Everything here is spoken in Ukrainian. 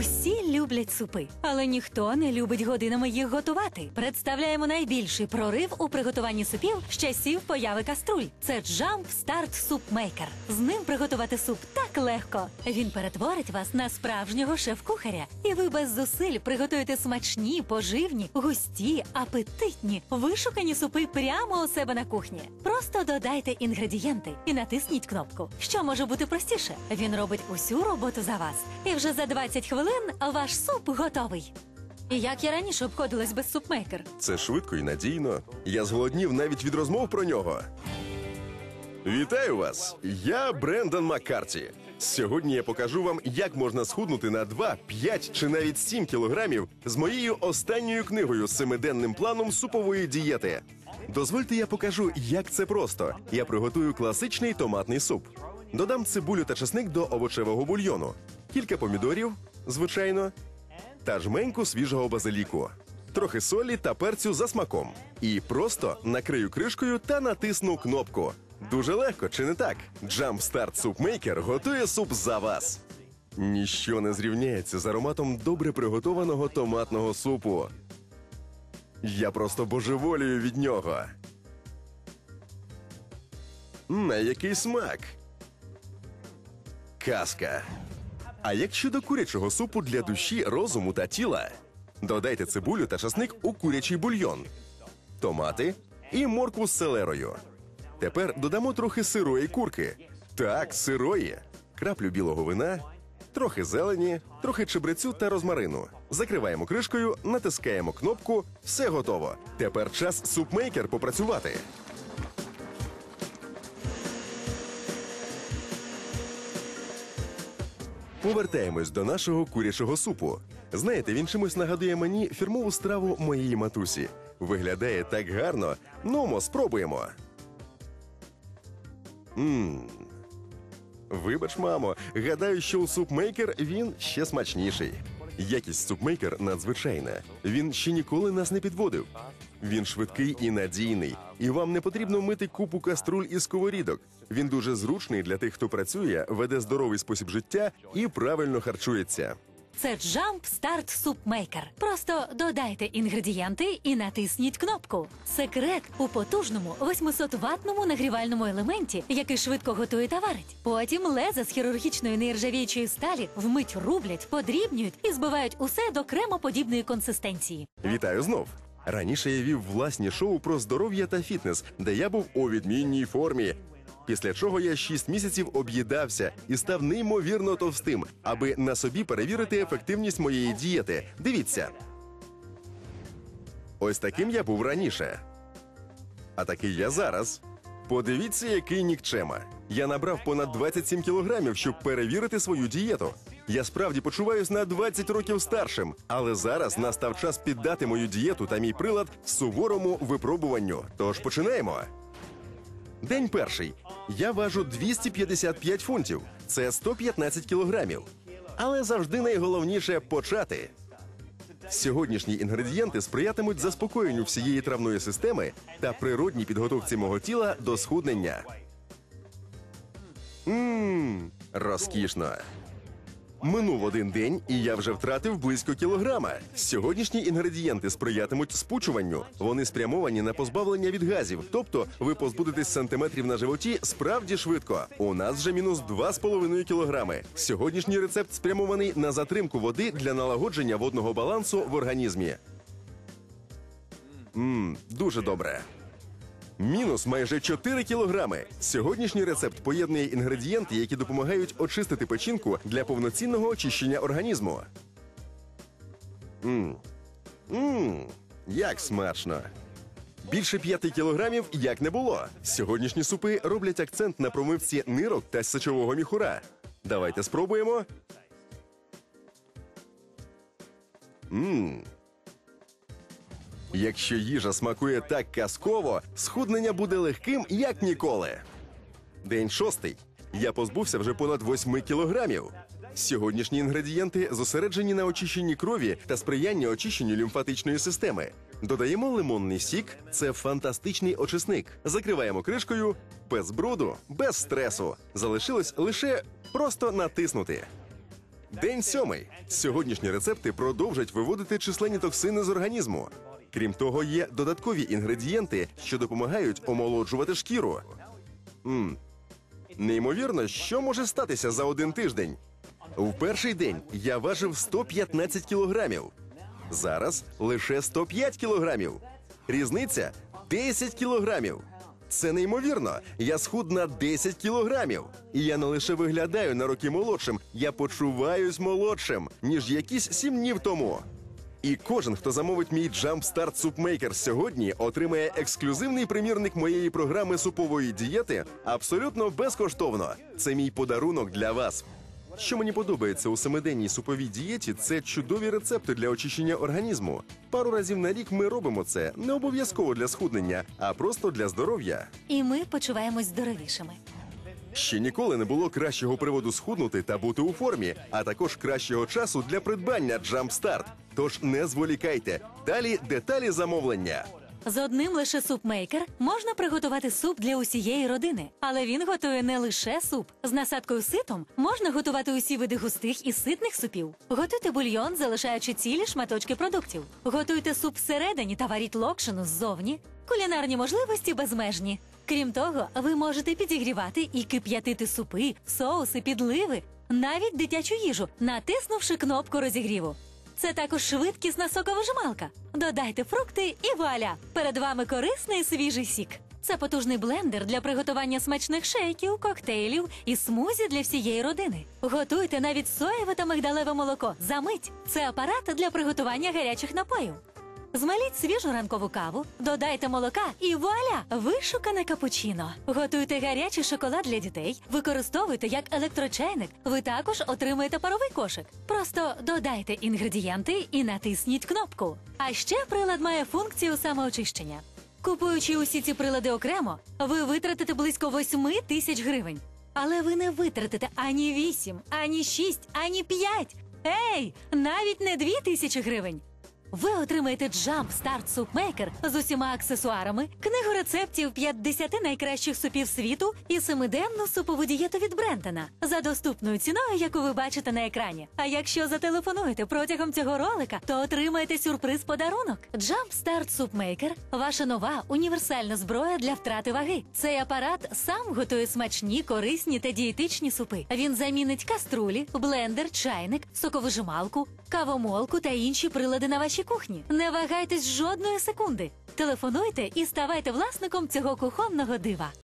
Усі люблять супи, але ніхто не любить годинами їх готувати. Представляємо найбільший прорив у приготуванні супів з часів появи каструль. Це Jump Start Soup Maker. З ним приготувати суп так легко. Він перетворить вас на справжнього шеф-кухаря, і ви без зусиль приготуєте смачні, поживні, густі, апетитні, вишукані супи прямо у себе на кухні. Просто додайте інгредієнти і натисніть кнопку. Що може бути простіше? Він робить усю роботу за вас. І вже за 20 хвилин ваш суп готовий. І як я раніше обходилась без супмейкер? Це швидко і надійно. Я зголоднів навіть від розмов про нього. Вітаю вас! Я Брендан Маккарті. Сьогодні я покажу вам, як можна схуднути на 2, 5 чи навіть 7 кілограмів з моєю останньою книгою з семиденним планом супової дієти. Дозвольте, я покажу, як це просто. Я приготую класичний томатний суп. Додам цибулю та чесник до овочевого бульйону, кілька помідорів, звичайно, та жменьку свіжого базиліку, трохи солі та перцю за смаком. І просто накрию кришкою та натисну кнопку. Дуже легко, чи не так? Jump Start Soup Maker готує суп за вас. Ніщо не зрівняється з ароматом добре приготованого томатного супу. Я просто божеволію від нього. На який смак? Казка. А як щодо курячого супу для душі, розуму та тіла? Додайте цибулю та часник у курячий бульйон, томати і моркву з селерою. Тепер додамо трохи сирої курки. Так, сирої, краплю білого вина, трохи зелені, трохи чебрецю та розмарину. Закриваємо кришкою, натискаємо кнопку, все готово. Тепер час супмейкер попрацювати. Повертаємось до нашого курячого супу. Знаєте, він чимось нагадує мені фірмову страву моєї матусі. Виглядає так гарно. Нумо, спробуємо. Мм. Вибач, мамо, гадаю, що у супмейкер він ще смачніший. Якість супмейкер надзвичайна. Він ще ніколи нас не підводив. Він швидкий і надійний, і вам не потрібно мити купу каструль і сковорідок. Він дуже зручний для тих, хто працює, веде здоровий спосіб життя і правильно харчується. Це Jump Start Soup Maker. Просто додайте інгредієнти і натисніть кнопку. Секрет у потужному 800-ваттному нагрівальному елементі, який швидко готує та варить. Потім леза з хірургічної нержавіючої сталі вмить рублять, подрібнюють і збивають усе до кремоподібної консистенції. Вітаю знов. Раніше я вів власні шоу про здоров'я та фітнес, де я був у відмінній формі. Після чого я 6 місяців об'їдався і став неймовірно товстим, аби на собі перевірити ефективність моєї дієти. Дивіться. Ось таким я був раніше. А такий я зараз. Подивіться, який нікчема. Я набрав понад 27 кілограмів, щоб перевірити свою дієту. Я справді почуваюсь на 20 років старшим, але зараз настав час піддати мою дієту та мій прилад суворому випробуванню. Тож починаємо. День перший. Я важу 255 фунтів. Це 115 кілограмів. Але завжди найголовніше почати. Сьогоднішні інгредієнти сприятимуть заспокоєнню всієї травної системи та природній підготовці мого тіла до схуднення. Мм, розкішно. Минув один день, і я вже втратив близько кілограма. Сьогоднішні інгредієнти сприятимуть спучуванню. Вони спрямовані на позбавлення від газів. Тобто ви позбудетесь сантиметрів на животі справді швидко. У нас вже мінус 2,5 кілограми. Сьогоднішній рецепт спрямований на затримку води для налагодження водного балансу в організмі. Мм, дуже добре. Мінус майже 4 кілограми. Сьогоднішній рецепт поєднує інгредієнти, які допомагають очистити печінку для повноцінного очищення організму. Мм. Мм. Як смачно. Більше 5 кілограмів як не було. Сьогоднішні супи роблять акцент на промивці нирок та сечового міхура. Давайте спробуємо. Мм. Якщо їжа смакує так казково, схуднення буде легким, як ніколи. День шостий. Я позбувся вже понад 8 кілограмів. Сьогоднішні інгредієнти зосереджені на очищенні крові та сприянні очищенню лімфатичної системи. Додаємо лимонний сік, це фантастичний очисник. Закриваємо кришкою без бруду, без стресу. Залишилось лише просто натиснути. День сьомий. Сьогоднішні рецепти продовжать виводити численні токсини з організму. Крім того, є додаткові інгредієнти, що допомагають омолоджувати шкіру. М. Неймовірно, що може статися за один тиждень. В перший день я важив 115 кілограмів. Зараз лише 105 кілограмів. Різниця 10 кілограмів. Це неймовірно. Я схуд на 10 кілограмів. І я не лише виглядаю на роки молодшим, я почуваюсь молодшим, ніж якісь сім днів тому. І кожен, хто замовить мій Jump Start Soup Maker сьогодні, отримає ексклюзивний примірник моєї програми супової дієти абсолютно безкоштовно. Це мій подарунок для вас. Що мені подобається у семиденній суповій дієті, це чудові рецепти для очищення організму. Пару разів на рік ми робимо це не обов'язково для схуднення, а просто для здоров'я. І ми почуваємось здоровішими. Ще ніколи не було кращого приводу схуднути та бути у формі, а також кращого часу для придбання Jump Start. Тож не зволікайте. Далі деталі замовлення. З одним лише супмейкер можна приготувати суп для усієї родини, але він готує не лише суп. З насадкою ситом можна готувати усі види густих і ситних супів. Готуйте бульйон, залишаючи цілі шматочки продуктів. Готуйте суп всередині та варіть локшину ззовні. Кулінарні можливості безмежні. Крім того, ви можете підігрівати і кип'ятити супи, соуси, підливи, навіть дитячу їжу, натиснувши кнопку розігріву. Це також швидкісна соковижималка. Додайте фрукти і вуаля! Перед вами корисний свіжий сік. Це потужний блендер для приготування смачних шейків, коктейлів і смузі для всієї родини. Готуйте навіть соєве та мигдалеве молоко. за мить. Це апарат для приготування гарячих напоїв. Змаліть свіжу ранкову каву, додайте молока і вуаля! Вишукане капучино. Готуйте гарячий шоколад для дітей, використовуйте як електрочайник. Ви також отримаєте паровий кошик. Просто додайте інгредієнти і натисніть кнопку. А ще прилад має функцію самоочищення. Купуючи усі ці прилади окремо, ви витратите близько 8 тисяч гривень. Але ви не витратите ані 8, ані 6, ані 5. Ей, навіть не 2 тисячі гривень. Ви отримаєте Jump Start Soup Maker з усіма аксесуарами, книгу рецептів 50 найкращих супів світу і семиденну супову дієту від Брентона за доступною ціною, яку ви бачите на екрані. А якщо зателефонуєте протягом цього ролика, то отримаєте сюрприз-подарунок. Jump Start Soup Maker – ваша нова універсальна зброя для втрати ваги. Цей апарат сам готує смачні, корисні та дієтичні супи. Він замінить каструлі, блендер, чайник, соковижималку, кавомолку та інші прилади на вашій кухні. Не вагайтесь жодної секунди. Телефонуйте і ставайте власником цього кухонного дива.